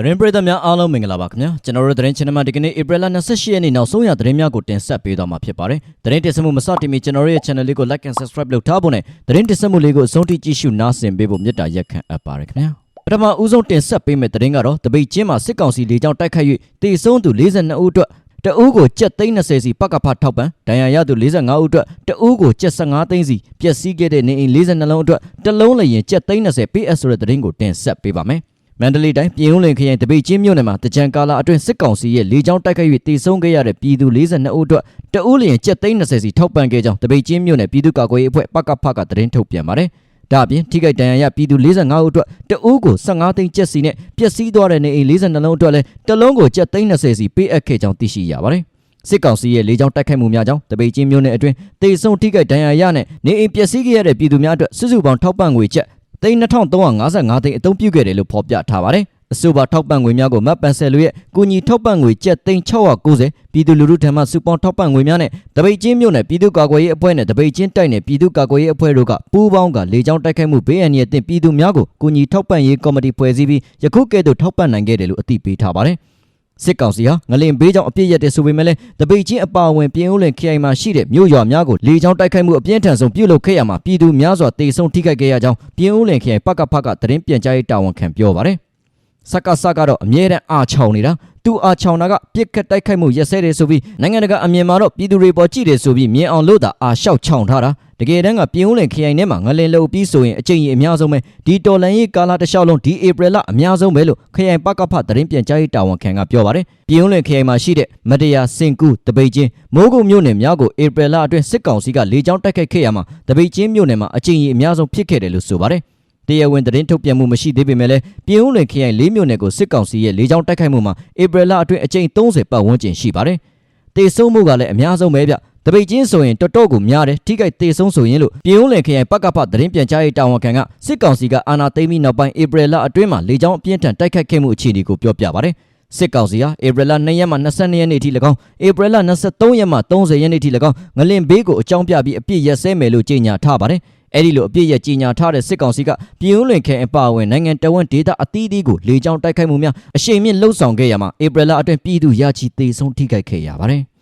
သတင်းပရိသတ်များအားလုံးမင်္ဂလာပါခင်ဗျာကျွန်တော်တို့သတင်း channel မှာဒီကနေ့ April 28ရက်နေ့နောက်ဆုံးရသတင်းများကိုတင်ဆက်ပေးသွားမှာဖြစ်ပါတယ်သတင်းတင်ဆက်မှုမစတင်မီကျွန်တော်တို့ရဲ့ channel လေးကို like and subscribe လုပ်ထားဖို့နဲ့သတင်းတင်ဆက်မှုလေးကိုအဆုံးထိကြည့်ရှုနားဆင်ပေးဖို့မေတ္တာရက်ခံအပ်ပါတယ်ခင်ဗျာပထမဦးဆုံးတင်ဆက်ပေးမယ့်သတင်းကတော့တပိတ်ချင်းမှာစစ်ကောင်စီလေကြောင်းတိုက်ခိုက်၍တေဆုံးသူ42ဦးအတွက်တအူးကိုကြက်သိန်း20စီပကဖထောက်ပံဒဏ်ရာရသူ45ဦးအတွက်တအူးကိုကြက်15သိန်းစီပျက်စီးခဲ့တဲ့နေအိမ်42လုံးအတွက်တစ်လုံးလည်းရင်ကြက်သိန်း20 PS ဆိုတဲ့သတင်းကိုတင်ဆက်ပေးပါမယ် မန္တလေးတိုင်းပြည်ဦးလွင်ခရိုင်တပိတ်ချင်းမြို့နယ်မှာတကြံကာလာအတွင်းစစ်ကောင်စီရဲ့လေကြောင်းတိုက်ခိုက်၍တေဆုံးခဲ့ရတဲ့ပြည်သူ42ဦးအတွက်တအူးလျင်ကျပ်သိန်း20စီထောက်ပံ့ခဲ့ကြောင်းတပိတ်ချင်းမြို့နယ်ပြည်သူ့ကာကွယ်ရေးအဖွဲ့ပကဖကသတင်းထုတ်ပြန်ပါတယ်။ဒါအပြင်ထိခိုက်ဒဏ်ရာရပြည်သူ45ဦးအတွက်တအူးကို15သိန်းကျပ်စီနဲ့ပျက်စီးသွားတဲ့နေအိမ်42လုံးအတွက်လည်းတစ်လုံးကိုကျပ်သိန်း20စီပေးအပ်ခဲ့ကြောင်းသိရှိရပါတယ်။စစ်ကောင်စီရဲ့လေကြောင်းတိုက်ခိုက်မှုများကြောင့်တပိတ်ချင်းမြို့နယ်အတွင်းတေဆုံးထိခိုက်ဒဏ်ရာရနဲ့နေအိမ်ပျက်စီးခဲ့ရတဲ့ပြည်သူများအတွက်စုစုပေါင်းထောက်ပံ့ငွေကျပ် သိန်း2355သိန်းအသုံးပြုခဲ့တယ်လို့ဖော်ပြထားပါတယ်။အဆိုပါထောက်ပံ့ငွေများကိုမတ်ပန်ဆယ်လူရဲ့ကုညီထောက်ပံ့ငွေကျပ်သိန်း690ပြည်သူလူထုထံမှစုပေါင်းထောက်ပံ့ငွေများနဲ့တပိတ်ချင်းမြို့နယ်ပြည်သူ့ကာကွယ်ရေးအဖွဲ့နဲ့တပိတ်ချင်းတိုက်နယ်ပြည်သူ့ကာကွယ်ရေးအဖွဲ့တို့ကပူးပေါင်းကလေကြောင်းတိုက်ခိုက်မှုဘေးအန္တရာယ်တင်ပြည်သူများကိုကုညီထောက်ပံ့ရေးကော်မတီဖွဲ့စည်းပြီးယခုကဲ့သို့ထောက်ပံ့နိုင်ခဲ့တယ်လို့အသိပေးထားပါတယ်။ စစ်ကောင်စီဟာငလင်ဘေးကြောင့်အပြစ်ရက်တဲ့ဆိုပေမဲ့လည်းတပိတ်ချင်းအပါအဝင်ပြည်ဦးလင်ခရိုင်မှာရှိတဲ့မြို့ရွာများကိုလေကြောင်းတိုက်ခိုက်မှုအပြင်းထန်ဆုံးပြုလုပ်ခဲ့ရမှာပြည်သူများစွာတေဆုံးထိခိုက်ခဲ့ရကြောင်းပြည်ဦးလင်ခရိုင်ပကဖကသတင်းပြန်ကြားရေးတာဝန်ခံပြောပါတယ်။စက္ကစကတော့အမြဲတမ်းအာချောင်နေတာသူအာချောင်တာကပြစ်ခတ်တိုက်ခိုက်မှုရက်စဲတယ်ဆိုပြီးနိုင်ငံတကာအမြင်မှာတော့ပြည်သူတွေပေါ်ကြည့်တယ်ဆိုပြီးမြင်အောင်လို့သာအာလျှောက်ချောင်ထားတာ တကယ်တမ်းကပြည်ဦးလင်ခရိုင်ထဲမှာငလင်လုံပြီးဆိုရင်အကျင့်ကြီးအများဆုံးပဲဒီတော်လန်ရေးကာလတစ်လျှောက်လုံးဒီဧပြီလအများဆုံးပဲလို့ခရိုင်ပကဖသတင်းပြန်ကြားရေးတာဝန်ခံကပြောပါတယ်ပြည်ဦးလင်ခရိုင်မှာရှိတဲ့မတရားစင်ကူတပိတ်ချင်းမိုးကုတ်မြို့နယ်များကိုဧပြီလအတွင်းစစ်ကောင်စီကလေကြောင်းတိုက်ခိုက်ခဲ့ရမှာတပိတ်ချင်းမြို့နယ်မှာအကျင့်ကြီးအများဆုံးဖြစ်ခဲ့တယ်လို့ဆိုပါတယ်တရားဝင်သတင်းထုတ်ပြန်မှုမရှိသေးပေမဲ့လည်းပြည်ဦးလွင်ခရိုင်၄မြို့နယ်ကိုစစ်ကောင်စီရဲ့လေကြောင်းတိုက်ခိုက်မှုမှာဧပြီလအတွင်းအကြိမ်30ပတ်ဝန်းကျင်ရှိပါတယ်။တေဆုံးမှုကလည်းအများဆုံးပဲဗျ။ တပိတ်ချင်းဆိုရင်တော်တော်ကိုများတယ်ထိခိုက်တေဆုံးဆိုရင်လို့ပြည်ဦးလွင်ခရိုင်ပကဖသတင်းပြန်ကြားရေးတာဝန်ခံကစစ်ကောင်စီကအာဏာသိမ်းပြီးနောက်ပိုင်းဧပြီလအတွင်းမှာလေကြောင်းအပြင်းထန်တိုက်ခိုက်ခဲ့မှုအခြေအနေကိုပြောပြပါတယ်။စစ်ကောင်စီဟာဧပြီလ2ရက်မှ22ရက်နေ့ထိ၎င်းဧပြီလ23ရက်မှ30ရက်နေ့ထိ၎င်းငလင်ဘေးကိုအကြောင်းပြပြီးအပြစ်ရက်စဲမယ်လို့ကြေညာထားပါတယ်။အဲ့ဒီလိုအပြည့်ရကြီးညာထားတဲ့စစ်ကောင်စီကပြည်ဦးလွင်ခဲအပါအဝင်နိုင်ငံတော်ဝန်ဒေသအသီးသီးကိုလေကြောင်းတိုက်ခိုက်မှုများအရှိန်မြင့်လှုပ်ဆောင်ခဲ့ရမှာဧပြီလအတွင်းပြည်သူရချီသေဆုံးထိခိုက်ခဲ့ရပါတယ်။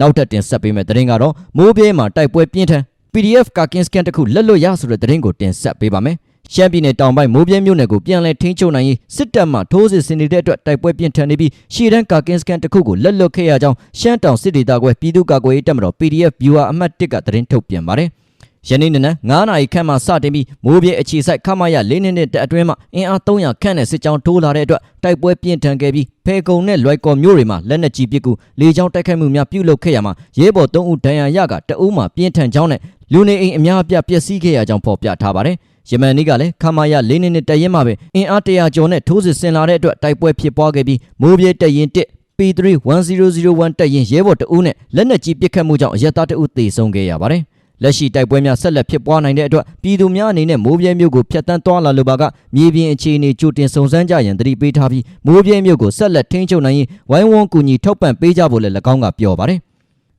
နောက်ထပ်တင်ဆက်ပေးမယ့်သတင်းကတော့မိုးပြဲမှာတိုက်ပွဲပြင်းထန် PDF ကာကင်စကန်တစ်ခုလက်လွတ်ရဆိုတဲ့သတင်းကိုတင်ဆက်ပေးပါမယ်။ရှမ်းပြည်နယ်တောင်ပိုင်းမိုးပြဲမြို့နယ်ကိုပြန်လည်ထိန်းချုပ်နိုင်ရေးစစ်တပ်မှထိုးစစ်ဆင်နေတဲ့အတွက်တိုက်ပွဲပြင်းထန်နေပြီးရှီတန်းကာကင်စကန်တစ်ခုကိုလက်လွတ်ခဲ့ရကြောင်းရှမ်းတောင်စစ်ဒေသကွဲပြည်သူ့ကာကွယ်ရေးတပ်မတော် PDF viewer အမှတ်1ကသတင်းထုတ်ပြန်ပါတယ်။ ယနေ့နနက်9နာရီခန့်မှစတင်ပြီးမိုးပြဲအခြေစိုက်ခမရ၄နှစ်နဲ့တက်အတွင်းမှာအင်အား300ခန့်နဲ့စစ်ကြောင်းထိုးလာတဲ့အတွက်တိုက်ပွဲပြင်းထန်ခဲ့ပြီးဖဲကုံနဲ့လွိုက်ကော်မြို့တွေမှာလက်နက်ကြီးပစ်ကူလေကြောင်းတိုက်ခိုက်မှုများပြုလုပ်ခဲ့ရမှာရဲဘော်3ဦးဒဏ်ရာရကတအုပ်မှာပြင်းထန်ကြောင်းနဲ့လူနေအိမ်အများအပြားပျက်စီးခဲ့ရကြောင်းဖော်ပြထားပါတယ်ယမန်နေ့ကလည်းခမာရ၄နှစ်နဲ့တက်ရင်မှာပဲအင်အား100ကျော်နဲ့ထိုးစစ်ဆင်လာတဲ့အတွက်တိုက်ပွဲဖြစ်ပွားခဲ့ပြီးမိုးပြဲတက်ရင်1 P3 1001တက်ရင်ရဲဘော်တအုပ်နဲ့လက်နက်ကြီးပစ်ခတ်မှုကြောင့်အရက်သားတအုပ်သေဆုံးခဲ့ရပါတယ် လက်ရှိတိုက်ပွဲများဆက်လက်ဖြစ်ပွားနိုင်တဲ့အတွက်ပြည်သူများအနေနဲ့မိုးပြဲမြို့ကိုဖျက်ဆီးသွားလာလိုပါကမြေပြင်အခြေအနေကြိုတင်စုံစမ်းကြရန်တတိပေးထားပြီးမိုးပြဲမြို့ကိုဆက်လက်ထိန်းချုပ်နိုင်ရင်ဝိုင်းဝန်းကူညီထောက်ပံ့ပေးကြဖို့လည်း၎င်းကပြောပါတယ်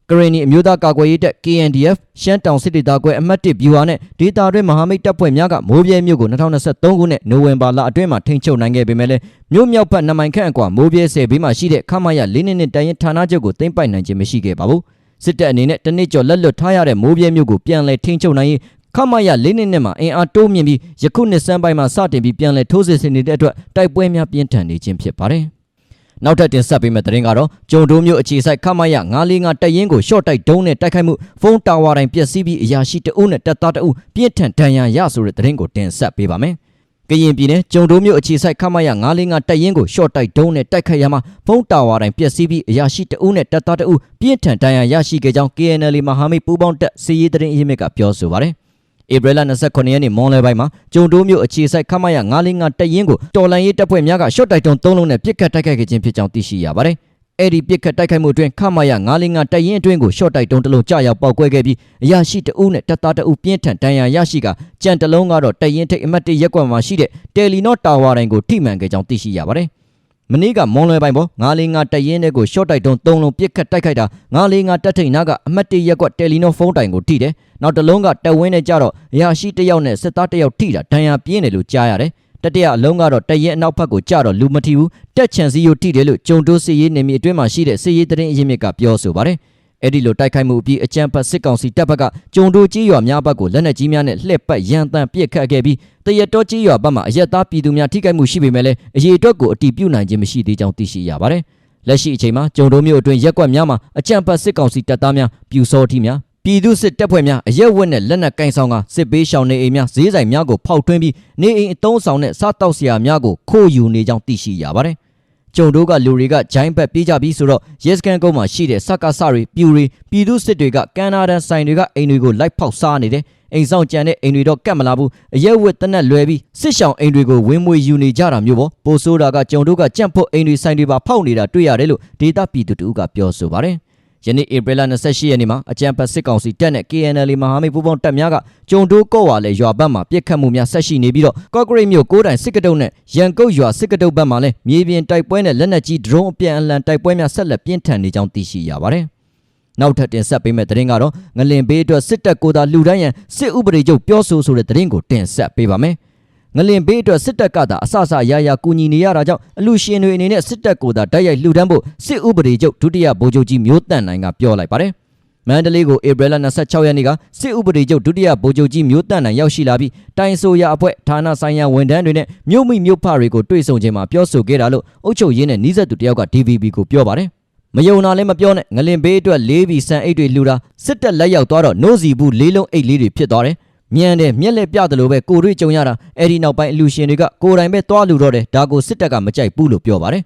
ကရင်နီအမျိုးသားကာကွယ်ရေးတပ် KNDF ရှမ်းတောင်စစ်ဒေသကွဲအမှတ်1ဗျူဟာနဲ့ဒေတာတွင်းမဟာမိတ်တပ်ဖွဲ့များကမိုးပြဲမြို့ကို2023ခုနှစ်နိုဝင်ဘာလအတွင်းမှာထိန်းချုပ်နိုင်ခဲ့ပေမဲ့လည်းမြို့မြောက်ဘက်နှစ်မိုင်ခန့်အကွာမိုးပြဲဆယ်ဘေးမှာရှိတဲ့ခမရ၄နှစ်နဲ့တိုင်ရင်ဌာနချုပ်ကိုသိမ်းပိုက်နိုင်ခြင်းမရှိခဲ့ပါဘူး။ စစ်တပ်အနေနဲ့တနစ်ကျော်လက်လွတ်ထားရတဲ့မိုးပြဲမျိုးကိုပြန်လည်ထိန်းချုပ်နိုင်ရေးခမရ၄နှစ်နဲ့မှအင်အားတိုးမြင့်ပြီးယခုနှစ်စမ်းပိုင်းမှာစတင်ပြီးပြန်လည်ထိုးစစ်ဆင်နေတဲ့အတွက်တိုက်ပွဲများပြင်းထန်နေခြင်းဖြစ်ပါတယ်။နောက်ထပ်တင်ဆက်ပေးမယ့်သတင်းကတော့ကျုံတိုးမျိုးအခြေဆိုင်ခမရ945တပ်ရင်းကိုရှော့တိုက်ဒုံးနဲ့တိုက်ခိုက်မှုဖုန်းတာဝါတိုင်းပျက်စီးပြီးအရာရှိတအုပ်နဲ့တပ်သားတအုပ်ပြင်းထန်ဒဏ်ရာရဆိုတဲ့သတင်းကိုတင်ဆက်ပေးပါမယ်။ ကရင်ပြည်နယ်ကျုံတိုးမြို့အခြေဆိုင်ခမရ945တပ်ရင်းကိုရှော့တိုက်ဒုံးနဲ့တိုက်ခတ်ရမှာဖုံးတာဝါတိုင်းပျက်စီးပြီးအရာရှိတအုပ်နဲ့တပ်သားတအုပ်ပြင်းထန်ဒဏ်ရာရရှိခဲ့ကြောင်း KNL မဟာမိတ်ပူးပေါင်းတပ်စီရေးတရင်အရေးမြစ်ကပြောဆိုပါတယ်။ဧပြီလ29ရက်နေ့မွန်လွယ်ပိုင်းမှာကျုံတိုးမြို့အခြေဆိုင်ခမရ945တပ်ရင်းကိုတော်လန်ရေးတပ်ဖွဲ့များကရှော့တိုက်ဒုံး၃လုံးနဲ့ပစ်ခတ်တိုက်ခိုက်ခဲ့ခြင်းဖြစ်ကြောင်းသိရှိရပါတယ်။ အဲ့ဒီပြစ်ခတ်တိုက်ခိုက်မှုအတွင်းခမရ905တရင်အတွင်းကိုရှော့တိုက်တုံးတလုံးကြာရောက်ပောက်ကွဲခဲ့ပြီးအရာရှိတအုပ်နဲ့တပ်သားတအုပ်ပြင်းထန်ဒဏ်ရာရရှိကကြံတလုံးကတော့တရင်ထိတ်အမှတ်တရက်ကွက်မှာရှိတဲ့တယ်လီနော့တာဝါတိုင်းကိုထိမှန်ခဲ့ကြောင်းသိရှိရပါတယ်။မနေ့ကမွန်လွယ်ပိုင်းပေါ်905တရင်တဲ့ကိုရှော့တိုက်တုံး၃လုံးပြစ်ခတ်တိုက်ခိုက်တာ905တက်ထိတ်နာကအမှတ်တရက်ကွက်တယ်လီနော့ဖုန်းတိုင်ကိုထိတယ်။နောက်တလုံးကတဝင်းနဲ့ကြတော့အရာရှိတယောက်နဲ့စစ်သားတယောက်ထိတာဒဏ်ရာပြင်းတယ်လို့ကြားရတယ်။ တတိယအလုံးကတော့တရင်အနောက်ဘက်ကိုကြတော့လူမထီဘူးတက်ချန်စီယိုထိတယ်လို့ဂျုံတိုးစစ်ရေးနေမီအတွင်းမှာရှိတဲ့စစ်ရေးသတင်းအရင်းမြစ်ကပြောဆိုပါတယ်အဲ့ဒီလိုတိုက်ခိုက်မှုအပြီးအကြံဖတ်စစ်ကောင်စီတပ်ဘက်ကဂျုံတိုးကြီးရွာများဘက်ကိုလက်နက်ကြီးများနဲ့လှည့်ပတ်ရန်တမ်းပစ်ခတ်ခဲ့ပြီးတရတော်ကြီးရွာဘက်မှာအရက်သားပြည်သူများထိခိုက်မှုရှိပေမဲ့လည်းအရေးအတွက်ကိုအတီးပြုတ်နိုင်ခြင်းမရှိသေးကြောင်းသိရှိရပါတယ်လက်ရှိအချိန်မှာဂျုံတိုးမျိုးအတွင်းရက်ကွက်များမှာအကြံဖတ်စစ်ကောင်စီတပ်သားများပြူစောတိများ ပြည်သူစစ်တပ်ဖွဲ့များအရက်ဝက်နဲ့လက်နက်ကင်ဆောင်ကစစ်ပေးရှောင်နေအိမ်များဈေးဆိုင်များကိုဖောက်ထွင်းပြီးနေအိမ်အုံဆောင်နဲ့စားတောက်စရာများကိုခိုးယူနေကြောင်းသိရှိရပါတယ်။ကျုံတို့ကလူတွေကဂျိုင်းဘက်ပြေးကြပြီးဆိုတော့ရဲစခန်းကုန်းမှာရှိတဲ့စက္ကစတွေပြူတွေပြည်သူစစ်တွေကကန်နာဒန်ဆိုင်တွေကအိမ်တွေကိုလိုက်ဖောက်စားနေတယ်။အိမ်ဆောင်ကြံတဲ့အိမ်တွေတော့ကတ်မလာဘူး။အရက်ဝက်တနက်လွယ်ပြီးစစ်ရှောင်အိမ်တွေကိုဝင်းမွေယူနေကြတာမျိုးပေါ့။ပိုဆိုးတာကကျုံတို့ကကြန့်ဖို့အိမ်တွေဆိုင်တွေပါဖောက်နေတာတွေ့ရတယ်လို့ဒေတာပြည်သူတို့ကပြောဆိုပါတယ်။ ယနေ့ဧပြီလ28ရက်နေ့မှာအကြံဖတ်စစ်ကောင်စီတပ်နဲ့ KNL မဟာမိတ်ပူးပေါင်းတပ်များကကျုံတိုးကော့ဝါလဲရွာဘက်မှာပြစ်ခတ်မှုများဆက်ရှိနေပြီးတော့ကော့ဂရိတ်မြို့ကိုးတိုင်စစ်ကတုတ်နဲ့ရန်ကုတ်ရွာစစ်ကတုတ်ဘက်မှာလည်းမြေပြင်တိုက်ပွဲနဲ့လက်နက်ကြီးဒရုန်းအပြန်အလှန်တိုက်ပွဲများဆက်လက်ပြင်းထန်နေကြောင်းသိရှိရပါတယ်။နောက်ထပ်တင်ဆက်ပေးမယ့်သတင်းကတော့ငလင်ဘေးအတွက်စစ်တပ်ကိုယ်သာလှူဒန်းရန်စစ်ဥပဒေချုပ်ပြောဆိုဆိုတဲ့သတင်းကိုတင်ဆက်ပေးပါမယ်။ ငလင်ဘေးအတွက်စစ်တပ်ကသာအဆအဆရရကူညီနေရတာကြောင့်အလူရှင်တွေအနေနဲ့စစ်တပ်ကိုသာတိုက်ရိုက်လှူဒန်းဖို့စစ်ဥပဒေချုပ်ဒုတိယဗိုလ်ချုပ်ကြီးမျိုးတန်နိုင်ကပြောလိုက်ပါတယ်။မန္တလေးကိုဧပြီလ26ရက်နေ့ကစစ်ဥပဒေချုပ်ဒုတိယဗိုလ်ချုပ်ကြီးမျိုးတန်နိုင်ရောက်ရှိလာပြီးတိုင်ဆိုရအဖွဲ့ဌာနဆိုင်ရာဝန်ထမ်းတွေနဲ့မြို့မိမြို့ဖတွေကိုတွေ့ဆုံခြင်းမှာပြောဆိုခဲ့တာလို့အုပ်ချုပ်ရေးနဲ့နှီးဆက်သူတယောက်က DVB ကိုပြောပါတယ်။မယုံနာလည်းမပြောနဲ့ငလင်ဘေးအတွက်၄ဘီစံအိတ်တွေလှူတာစစ်တပ်လက်ရောက်သွားတော့နိုးစီဘူးလေးလုံးအိတ်လေးတွေဖြစ်သွားတယ်။ မြန်တယ်မျက်လက်ပြတယ်လို့ပဲကိုတွေ့ကြုံရတာအဲ့ဒီနောက်ပိုင်းအလူရှင်တွေကကိုယ်တိုင်ပဲသွားလူတော့တယ်ဒါကိုစစ်တပ်ကမကြိုက်ဘူးလို့ပြောပါတယ်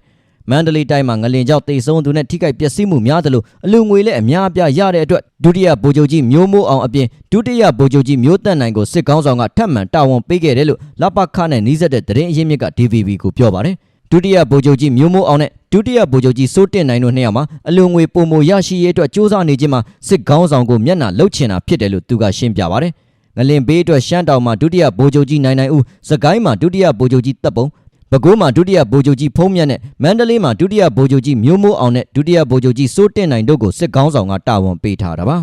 မန္တလေးတိုင်းမှာငလင်ကြောက်တိတ်ဆုံးသူနဲ့ထိခိုက်ပျက်စီးမှုများတယ်လို့အလူငွေလည်းအများအပြားရတဲ့အတွက်ဒုတိယဗိုလ်ချုပ်ကြီးမျိုးမိုးအောင်အပြင်ဒုတိယဗိုလ်ချုပ်ကြီးမျိုးတက်နိုင်ကိုစစ်ကောင်းဆောင်ကထပ်မံတာဝန်ပေးခဲ့တယ်လို့လပခနဲ့နှီးဆက်တဲ့သတင်းအရင်းမြစ်က DVB ကိုပြောပါတယ်ဒုတိယဗိုလ်ချုပ်ကြီးမျိုးမိုးအောင်နဲ့ဒုတိယဗိုလ်ချုပ်ကြီးစိုးတင်နိုင်တို့နှစ်ယောက်မှာအလူငွေပုံမရရှိရေးအတွက်စ조사နေခြင်းမှာစစ်ကောင်းဆောင်ကိုမျက်နှာလှုပ်ချင်တာဖြစ်တယ်လို့သူကရှင်းပြပါတယ် ငလင်ဘေးအတွက်ရှမ်းတောင်မှာဒုတိယဗိုလ်ချုပ်ကြီးနိုင်နိုင်ဦးစကိုင်းမှာဒုတိယဗိုလ်ချုပ်ကြီးတပ်ပုံပဲခူးမှာဒုတိယဗိုလ်ချုပ်ကြီးဖုံးမြတ်နဲ့မန္တလေးမှာဒုတိယဗိုလ်ချုပ်ကြီးမျိုးမိုးအောင်နဲ့ဒုတိယဗိုလ်ချုပ်ကြီးစိုးတင်နိုင်တို့ကိုစစ်ကောင်းဆောင်ကတာဝန်ပေးထားတာပါ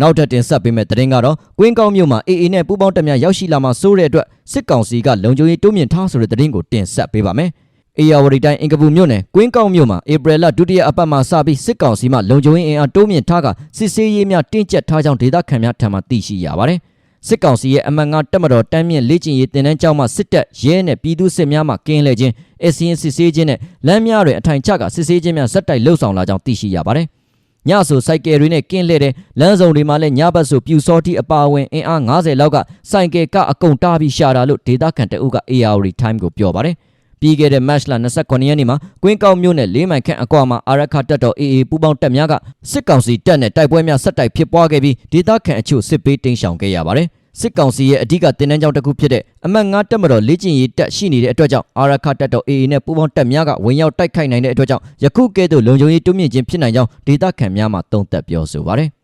နောက်ထပ်တင်ဆက်ပေးမယ့်သတင်းကတော့ကွင်းကောင်းမြို့မှာ AA နဲ့ပူးပေါင်းတပ်များရောက်ရှိလာမှစိုးတဲ့အတွက်စစ်ကောင်စီကလုံခြုံရေးတိုးမြင့်ထားဆိုတဲ့သတင်းကိုတင်ဆက်ပေးပါမယ်။ အေယာဝတီတိုင်းအင်ကပူမြို့နယ်ကွင်းကောင်းမြို့မှာဧပြီလဒုတိယအပတ်မှစပြီးစစ်ကောင်စီမှလုံခြုံရေးအင်အားတိုးမြင့်ထားကစစ်ဆေးရေးများတင်းကျပ်ထားကြောင်းဒေသခံများထံမှသိရှိရပါတယ်။စစ်ကောင်စီရဲ့အမှန်ငါတက်မတော်တမ်းမြင့်လေ့ကျင့်ရေးတင်တန်းကျောင်းမှစစ်တပ်ရဲနဲ့ပြည်သူစစ်များမှကင်းလဲခြင်းအစင်းစစ်ဆေးခြင်းနဲ့လမ်းများတွင်အထိုင်ချကစစ်ဆေးခြင်းများဇက်တိုက်လှုပ်ဆောင်လာကြောင်းသိရှိရပါတယ်။ညဆိုစိုက်ကယ်တွေနဲ့ကင်းလှည့်တဲ့လမ်းစုံတွေမှာလည်းညဘက်ဆိုပြူစောတိအပါအဝင်အင်အား90လောက်ကစိုက်ကယ်ကအကုန်တားပြီးရှာတာလို့ဒေသခံတအုပ်က AR Time ကိုပြောပါတယ်။ ပြီးခဲ့တဲ့ match လ29ရက်နေ့မှာကွင်းကောက်မြို့နယ်လေးမိုင်ခန့်အကွာမှာအာရခတက်တော် AA ပူပေါင်းတပ်များကစစ်ကောင်စီတပ်နဲ့တိုက်ပွဲများဆက်တိုက်ဖြစ်ပွားခဲ့ပြီးဒေသခံအချို့စစ်ပေးတိမ်းရှောင်ခဲ့ရပါတယ်။စစ်ကောင်စီရဲ့အဓိကတင်နန်းကြောင်းတစ်ခုဖြစ်တဲ့အမတ်ငါတက်မတော်လေ့ကျင့်ရေးတပ်ရှိနေတဲ့အတွက်ကြောင့်အာရခတက်တော် AA နဲ့ပူးပေါင်းတပ်များကဝင်ရောက်တိုက်ခိုက်နိုင်တဲ့အတွက်ကြောင့်ယခုကဲ့သို့လုံခြုံရေးတိုးမြင့်ခြင်းဖြစ်နိုင်ကြောင်းဒေသခံများမှသုံးသပ်ပြောဆိုပါတယ်။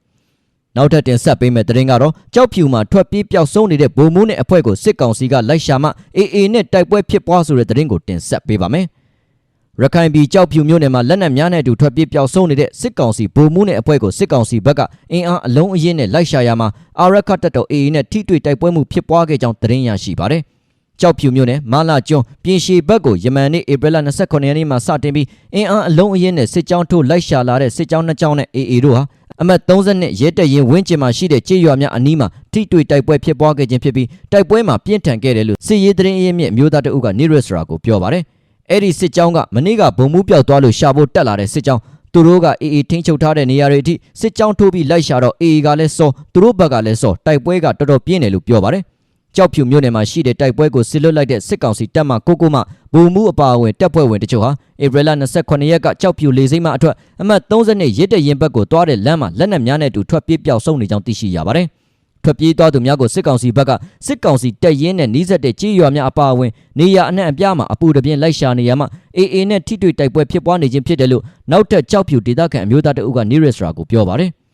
နောက်ထပ်တင်ဆက်ပေးမယ့်သတင်းကတော့ကြောက်ဖြူမှာထွက်ပြေးပျောက်ဆုံးနေတဲ့ဗိုလ်မှူးနဲ့အဖွဲ့ကိုစစ်ကောင်စီကလိုက်ရှာမှ AA နဲ့တိုက်ပွဲဖြစ်ပွားဆိုတဲ့သတင်းကိုတင်ဆက်ပေးပါမယ်။ရခိုင်ပြည်ကြောက်ဖြူမြို့နယ်မှာလက်နက်များနဲ့အတူထွက်ပြေးပျောက်ဆုံးနေတဲ့စစ်ကောင်စီဗိုလ်မှူးနဲ့အဖွဲ့ကိုစစ်ကောင်စီဘက်ကအင်အားအလုံးအင်းနဲ့လိုက်ရှာရမှာအာရခတ်တပ်တော် AA နဲ့ထိတွေ့တိုက်ပွဲမှုဖြစ်ပွားခဲ့ကြောင်းသတင်းရရှိပါတယ်။ကြောက်ဖြူမြို့နယ်မာလာကျွန်းပြင်ရှည်ဘက်ကိုယမန်နေ့ဧပြီလ29ရက်နေ့မှာစတင်ပြီးအင်အားအလုံးအင်းနဲ့စစ်ကြောင်းထိုးလိုက်ရှာလာတဲ့စစ်ကြောင်းနှစ်ကြောင်းနဲ့ AA တို့ဟာ အမတ်30ရဲတပ်ရင်ဝင်းကျင်မှာရှိတဲ့ကြေးရွာများအနီးမှာထိတွေ့တိုက်ပွဲဖြစ်ပွားခဲ့ခြင်းဖြစ်ပြီးတိုက်ပွဲမှာပြင်းထန်ခဲ့တယ်လို့စစ်ရေးသတင်းအရင်းမြစ်အမျိုးသားတအုပ်က News ရာကိုပြောပါတယ်။အဲ့ဒီစစ်ကြောင်းကမနေ့ကဘုံမှုပြောက်သွားလို့ရှာဖို့တက်လာတဲ့စစ်ကြောင်းသူတို့ကအေးအေးထိန်းချုပ်ထားတဲ့နေရာတွေအထိစစ်ကြောင်းထိုးပြီးလိုက်ရှာတော့အေးအေးကလည်းစောသူတို့ဘက်ကလည်းစောတိုက်ပွဲကတော်တော်ပြင်းတယ်လို့ပြောပါတယ်။ ကြောက်ဖြူမြို့နယ်မှာရှိတဲ့တိုက်ပွဲကိုစစ်လွတ်လိုက်တဲ့စစ်ကောင်စီတပ်မှကိုကိုမှဘုံမှုအပါအဝင်တပ်ဖွဲ့ဝင်တချို့ဟာဧပြီလ28ရက်ကကြောက်ဖြူလေစိမ့်မှအထွက်အမှတ်30ရစ်တဲ့ရင်ဘက်ကိုတွားတဲ့လမ်းမှာလက်နက်များနဲ့အတူထွက်ပြေးပျောက်ဆုံးနေကြောင်းသိရှိရပါတယ်။ထွက်ပြေးသွားသူများကိုစစ်ကောင်စီဘက်ကစစ်ကောင်စီတပ်ရင်းနဲ့နှီးဆက်တဲ့ကြေးရွာများအပါအဝင်နေရအနှံ့အပြားမှာအပူတပြင်းလိုက်ရှာနေရမှာအေအေနဲ့ထိတွေ့တိုက်ပွဲဖြစ်ပွားနေခြင်းဖြစ်တယ်လို့နောက်ထပ်ကြောက်ဖြူဒေသခံအမျိုးသားတအုပ်ကနီရစ်ရာကိုပြောပါတယ်။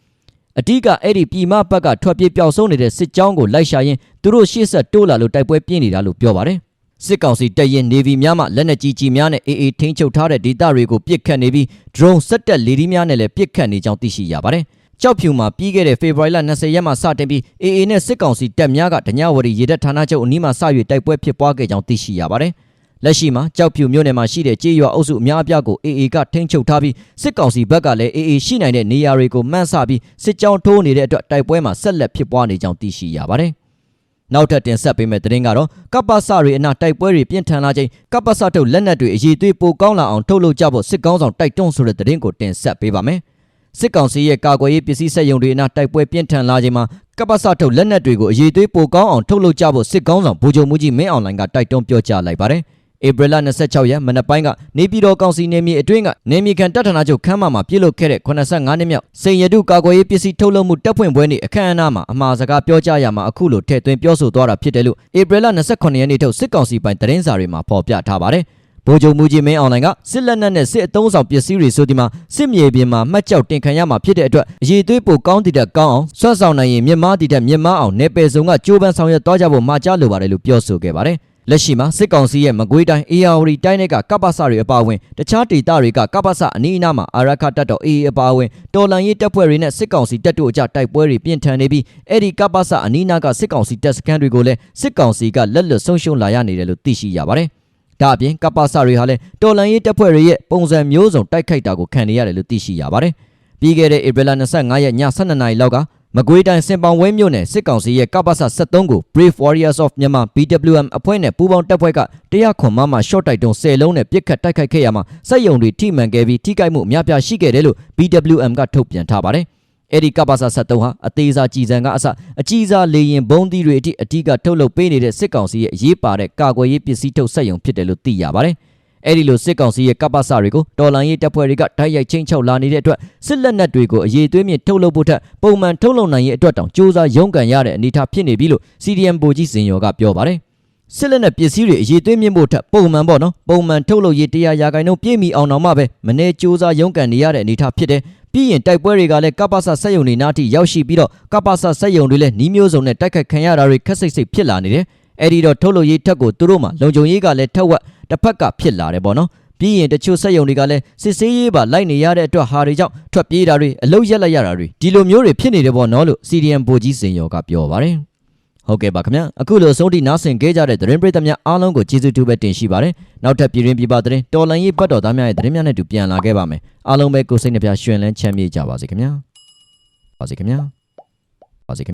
အတိကအဲ့ဒီပြည်မဘက်ကထွက်ပြေးပျောက်ဆုံးနေတဲ့စစ်ကြောင်းကိုလိုက်ရှာရင်းသူတို့ရှေ့ဆက်တိုးလာလို့တိုက်ပွဲပြင်းနေတာလို့ပြောပါတယ်။စစ်ကောင်စီတပ်ရင်နေဗီများမှလက်နက်ကြီးကြီးများနဲ့အေအေထိန်းချုပ်ထားတဲ့ဒေသတွေကိုပစ်ခတ်နေပြီး drone စက်တက်လေဒီများနဲ့လည်းပစ်ခတ်နေကြောင်းသိရှိရပါတယ်။ကြောက်ဖြူမှာပြီးခဲ့တဲ့ဖေဖော်ဝါရီလ20ရက်မှာစတင်ပြီး AA နဲ့စစ်ကောင်စီတပ်များကဒညဝရီရေတပ်ဌာနချုပ်အနီးမှာစ၍တိုက်ပွဲဖြစ်ပွားခဲ့ကြောင်းသိရှိရပါတယ်။ လက်ရှိမှာကြောက်ဖြူမြို့နယ်မှာရှိတဲ့ကြေးရွာအုပ်စုအများအပြားကို AA ကထိန်းချုပ်ထားပြီးစစ်ကောင်စီဘက်ကလည်း AA ရှိနိုင်တဲ့နေရာတွေကိုမှန်းဆပြီးစစ်ကြောင်းထိုးနေတဲ့အတွက်တိုက်ပွဲမှာဆက်လက်ဖြစ်ပွားနေကြောင်းသိရှိရပါတယ်။နောက်ထပ်တင်ဆက်ပေးမယ့်သတင်းကတော့ကပ္ပစတွေအနာတိုက်ပွဲတွေပြင်းထန်လာချိန်ကပ္ပစထုတ်လက်နက်တွေအရေးသွေးပိုကောင်းလာအောင်ထုတ်လုပ်ကြဖို့စစ်ကောင်းဆောင်တိုက်တွန်းဆိုတဲ့သတင်းကိုတင်ဆက်ပေးပါမယ်။စစ်ကောင်စီရဲ့ကာကွယ်ရေးပစ္စည်းစက်ရုံတွေအနာတိုက်ပွဲပြင်းထန်လာချိန်မှာကပ္ပစထုတ်လက်နက်တွေကိုအရေးသွေးပိုကောင်းအောင်ထုတ်လုပ်ကြဖို့စစ်ကောင်းဆောင်ဗိုလ်ချုပ်မှုကြီးမင်းအောင်လှိုင်ကတိုက်တွန်းပြောကြားလိုက်ပါတယ်။ ဧပြီလ26ရက်မနက်ပိုင်းကနေပြည်တော်ကောင်စီနေမြေအတွင်းကနေမြေခံတပ်ထနာချုပ်ခန်းမမှာပြုလုပ်ခဲ့တဲ့85နှစ်မြောက်စိန်ရတုကာကွယ်ရေးပစ္စည်းထုတ်လုပ်မှုတပ်ဖွင့်ပွဲနေ့အခမ်းအနားမှာအမှားစကားပြောကြားရမှာအခုလိုထည့်သွင်းပြောဆိုသွားတာဖြစ်တယ်လို့ဧပြီလ28ရက်နေ့ထုတ်စစ်ကောင်စီပိုင်သတင်းစာတွေမှာဖော်ပြထားပါတယ်။ဗိုလ်ချုပ်မူကြီးမင်းအောင်လှိုင်ကစစ်လက်နက်နဲ့စစ်အုံဆောင်ပစ္စည်းတွေဆိုဒီမှာစစ်မြေပြင်မှာမှတ်ကြောက်တင်ခံရမှာဖြစ်တဲ့အတွက်အရေးသွေးပိုကောင်းတည်တဲ့ကောင်းအောင်ဆွတ်ဆောင်နိုင်ရင်မြင့်မားတည်တဲ့မြင့်မားအောင်နေပယ်စုံကကြိုးပမ်းဆောင်ရွက်သွားကြဖို့မှာကြားလိုပါတယ်လို့ပြောဆိုခဲ့ပါတယ်။ လက်ရှိမှာစစ်ကောင်စီရဲ့မကွေးတိုင်းအေယာဝတီတိုင်းတွေကကပ္ပစတွေအပါအဝင်တခြားဒေသတွေကကပ္ပစအနီးအနားမှာအာရခတပ်တော်အေအေအပါအဝင်တော်လန်ရေးတပ်ဖွဲ့တွေနဲ့စစ်ကောင်စီတပ်တို့အကြတိုက်ပွဲတွေပြင်းထန်နေပြီးအဲ့ဒီကပ္ပစအနီးအနားကစစ်ကောင်စီတပ်စခန်းတွေကိုလည်းစစ်ကောင်စီကလက်လွတ်ဆုံးရှုံးလာရနေတယ်လို့သိရှိရပါတယ်။ဒါအပြင်ကပ္ပစတွေဟာလည်းတော်လန်ရေးတပ်ဖွဲ့တွေရဲ့ပုံစံမျိုးစုံတိုက်ခိုက်တာကိုခံနေရတယ်လို့သိရှိရပါတယ်။ပြီးခဲ့တဲ့ဧပြီလ25ရက်ည12နာရီလောက်က မကွေးတိုင်းစင်ပောင်ဝဲမြို့နယ်စစ်ကောင်စီရဲ့ကပ္ပစ73ကို Brave Warriors of Myanmar BWM အဖွဲ့နဲ့ပူးပေါင်းတပ်ဖွဲ့ကတရားခွန်မမ short တိုက်တုံး10လုံးနဲ့ပစ်ခတ်တိုက်ခိုက်ခဲ့ရမှာစက်ယုံတွေထိမှန်ခဲ့ပြီးထိခိုက်မှုအများပြားရှိခဲ့တယ်လို့ BWM ကထုတ်ပြန်ထားပါတယ်။အဲ့ဒီကပ္ပစ73ဟာအသေးစားကြည်စံကအစအကြီးစားလေရင်ဘုံသီးတွေအထိအထီးကထုတ်လုပ်ပေးနေတဲ့စစ်ကောင်စီရဲ့အရေးပါတဲ့ကာကွယ်ရေးပစ္စည်းထုတ်စက်ယုံဖြစ်တယ်လို့သိရပါတယ်။ အဲ့ဒီလိုစစ်ကောင်စီရဲ့ကပ္ပစတွေကိုတော်လန်ရေးတပ်ဖွဲ့တွေကတိုက်ရိုက်ချင်းချောက်လာနေတဲ့အတွက်စစ်လက်နက်တွေကိုအရေးသွေးမြင့်ထုတ်လုပ်ဖို့ထက်ပုံမှန်ထုတ်လုပ်နိုင်ရေးအတွက်တောင်စူးစမ်းရုန်းကန်ရတဲ့အနေအထားဖြစ်နေပြီလို့ CDM ဗိုလ်ကြီးစင်ရော်ကပြောပါတယ်စစ်လက်နက်ပစ္စည်းတွေအရေးသွေးမြင့်ဖို့ထက်ပုံမှန်ပေါ့နော်ပုံမှန်ထုတ်လုပ်ရေးတရားရာခိုင်နှုန်းပြည့်မီအောင်တော့မှပဲမနေ့စူးစမ်းရုန်းကန်နေရတဲ့အနေအထားဖြစ်တယ်ပြီးရင်တိုက်ပွဲတွေကလည်းကပ္ပစဆက်ယုံတွေနားထိရောက်ရှိပြီးတော့ကပ္ပစဆက်ယုံတွေလည်းနှီးမျိုးစုံနဲ့တိုက်ခတ်ခံရတာတွေခက်စိတ်စိတ်ဖြစ်လာနေတယ်အဲ့ဒီတော့ထုတ်လုပ်ရေးထက်ကိုသူတို့မှလုံခြုံရေးကလည်းထက်ဝက် တစ်ဖက်ကဖြစ်လာတယ်ပေါ့နော်ပြီးရင်တချို့စက်ယုံတွေကလည်းစစ်ဆေးရေးပါလိုက်နေရတဲ့အတွက်ဟာတွေကြောင့်ထွက်ပြေးတာတွေအလုတ်ရက်လိုက်ရတာတွေဒီလိုမျိုးတွေဖြစ်နေတယ်ပေါ့နော်လို့ CDM ဗိုလ်ကြီးစင်ရော်ကပြောပါတယ်ဟုတ်ကဲ့ပါခင်ဗျအခုလိုဆုံးထိနားဆင်ခဲ့ကြတဲ့သတင်းပရိသတ်များအားလုံးကိုကျေးဇူးတူပဲတင်ရှိပါတယ်နောက်ထပ်ပြည်တွင်းပြည်ပသတင်းတော်လန်ရေးဘတ်တော်သားများရဲ့သတင်းများနဲ့တူပြန်လာခဲ့ပါမယ်အားလုံးပဲကိုယ်စိတ်နှပြရှင်လန်းချမ်းမြေ့ကြပါစေခင်ဗျာပါစေခင်ဗျာပါစေခင်ဗျာ